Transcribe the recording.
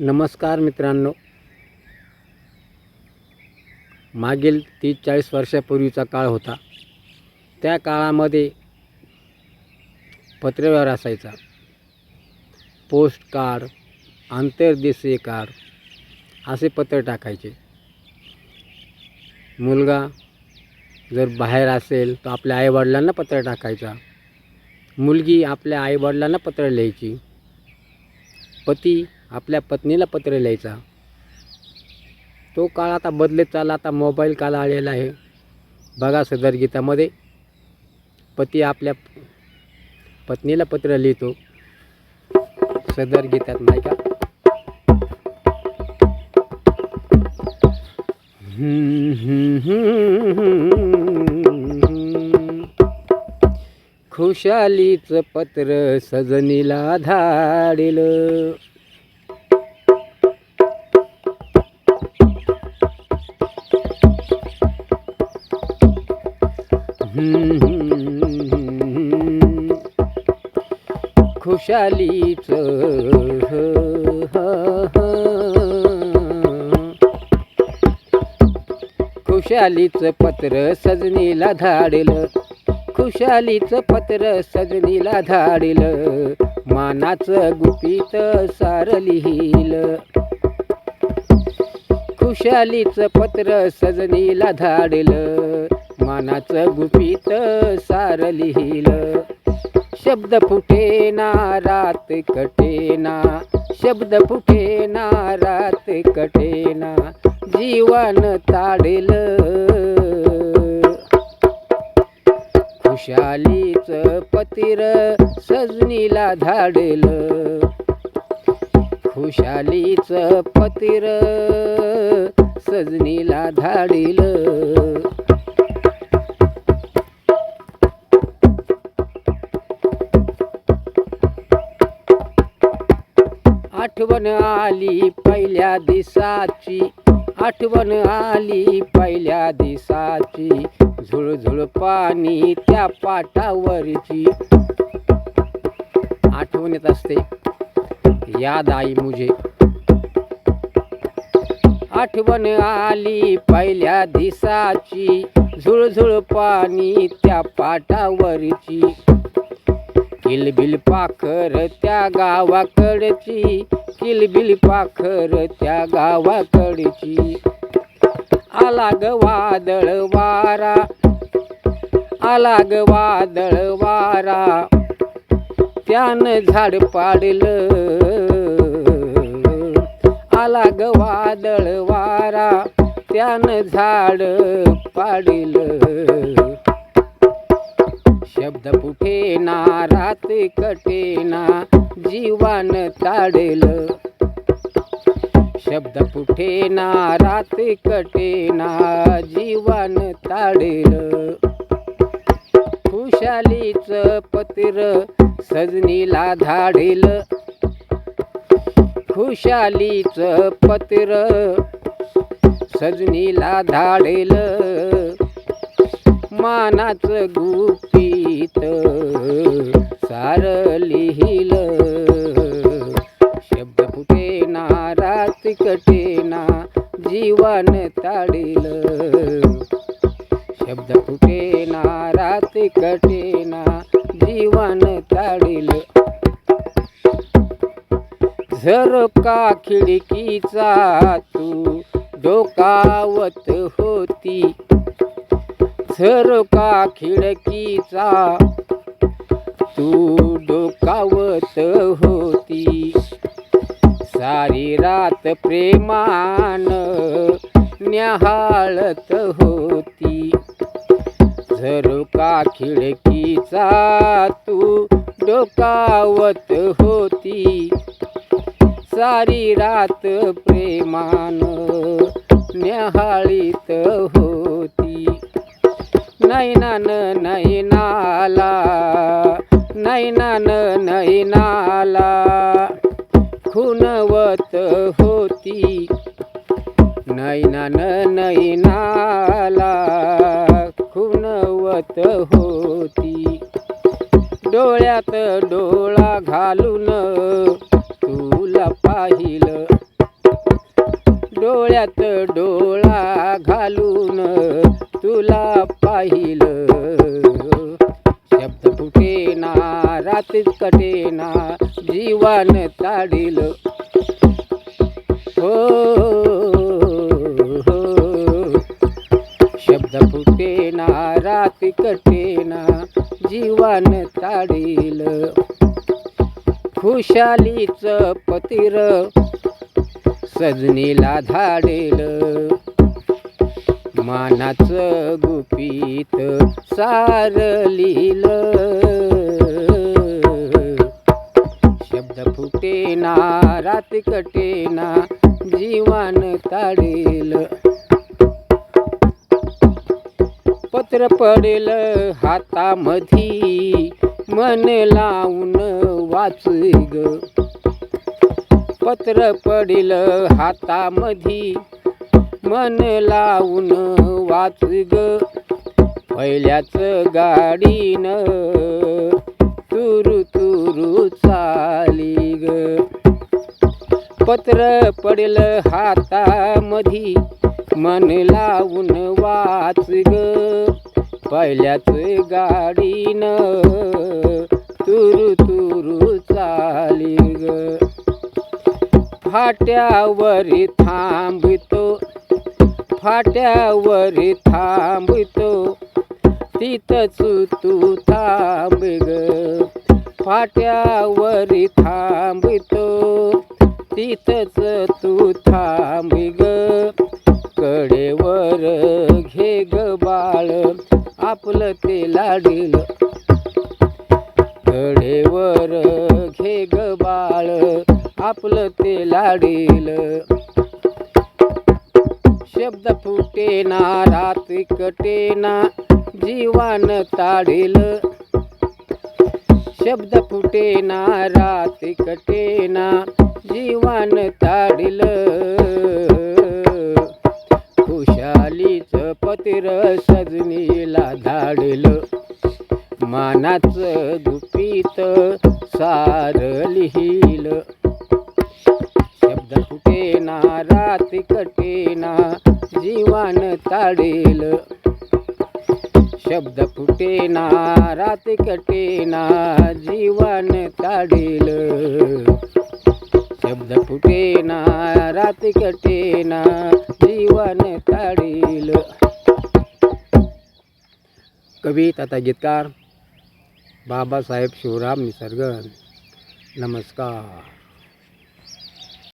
नमस्कार मित्रांनो. मागील तीस चाळीस वर्षापूर्वीचा काळ होता. त्या काळामध्ये पत्रव्यवहार असायचा. पोस्ट कार्ड आंतरदेशीय कार्ड असे पत्र टाकायचे. मुलगा जर बाहेर असेल तर आपल्या आईवडिलांना पत्र टाकायचा. मुलगी आपल्या आईवडिलांना पत्र लिहायची. पती आपल्या पत्नीला पत्र लिहायचा. तो काळ आता बदलत चालला आता मोबाईल काळ आलेला आहे. बघा सदर गीतामध्ये. पती आपल्या पत्नीला पत्र लिहितो. सदर गीतात नाही का? खुशालीच पत्र सजनीला धाडिलं. खुशालीच खुशालीच पत्र सजनीला धाडलं खुशालीच पत्र सजनीला धाडलं मानाचं गुपित सार लिहिलं. खुशालीच पत्र सजनीला धाडलं मानाचं गुपित सार लिहिलं शब्द फुटेना रात कटेना. शब्द फुटेना रात कटेना. जीवन ताडेल. खुशालीच पतिर सजनीला धाडेल. खुशालीच पतीर सजनीला धाडील. आठवण आली पहिल्या दिसाची आठवण आली पहिल्या दिसाची झुळझुळ पाणी त्या पाटावरची. आठवण येत असते. याद आई मुझे. आठवण आली पहिल्या दिसाची झुळझुळ पाणी त्या पाटावरची. किलबिल पाखर त्या गावाकडची किलबिल पाखर त्या गावाकडची. आला ग वादळ वारा आला ग वादळ वारा. त्यानं झाड पाडलं. आला ग वादळ वारा त्यानं झाड पाडलं. शब्द फुटेना रात कटेना जीवन ताडेल. शब्द फुटेना रात कटेना जीवन ताडेल. खुशालीच पत्र सजनीला धाडेल. खुशालीच पत्र सजनीला धाडेल. मानाचं गुप्त सार लिहिलं. शब्द फुटे रात कटेना जीवन ताडील. शब्द फुटे नारात कटेना जीवन ताडील. झरोका खिडकीचा तू डोकावत होती. झरोका खिडकीचा तू डोकावत होती सारी रात प्रेमान न्याहाळत होती. झरोका खिडकीचा तू डोकावत होती. सारी रात प्रेमान न्याहाळीत होती. नैनान नैनाला नैनान नैनाला खुनवत होती. नैनान नैनाला खुनवत होती. डोळ्यात डोळा घालून तुला पाहिलं. डोळ्यात डोळा घालून तुला पाहिलं. रात्रीच कटेना जीवन ताडील. हो हो. शब्द फुटेना रात कटेना जीवन ताडील. खुशालीच पतीर सजनीला धाडेल. मानाचं गुपित सारलील लिहिलं. ना रात कटेना जीवन ताडेल पत्र पडेल हातामधी मन लावून वाच ग पत्र पडेल हातामधी मन लावून वाच ग पहिल्याच गाडीनं तुरु तुरु चाली ग पत्र पडेल हातामधी. मन लावून वाच ग. पहिल्याच गाडीनं तुरु तुरु चाली ग. फाट्यावर थांबतो. फाट्यावर थांबतो. तिथंच तू थांब ग. फाट्यावर थांबतो. तिथंच तू थांब ग. कडेवर घे ग बाळ. आपलं ते लाडील. कडेवर घे ग बाळ. आपलं ते लाडील. शब्द फुटेना रात कटेना जीवन ताडील. शब्द फुटेना रात कटेना जीवन ताडील खुशालीच पतिर सजनीला धाडील. मानाचं गुपित सार लिहिल. शब्द फुटेना रात कटेना जीवन ताडेल. शब्द फुटेना रात कटेना जीवन ताडेल. शब्द फुटेना रात कटेना जीवन काढील. कवी तथा गीतकार बाबासाहेब शिवराम निसर्ग नमस्कार.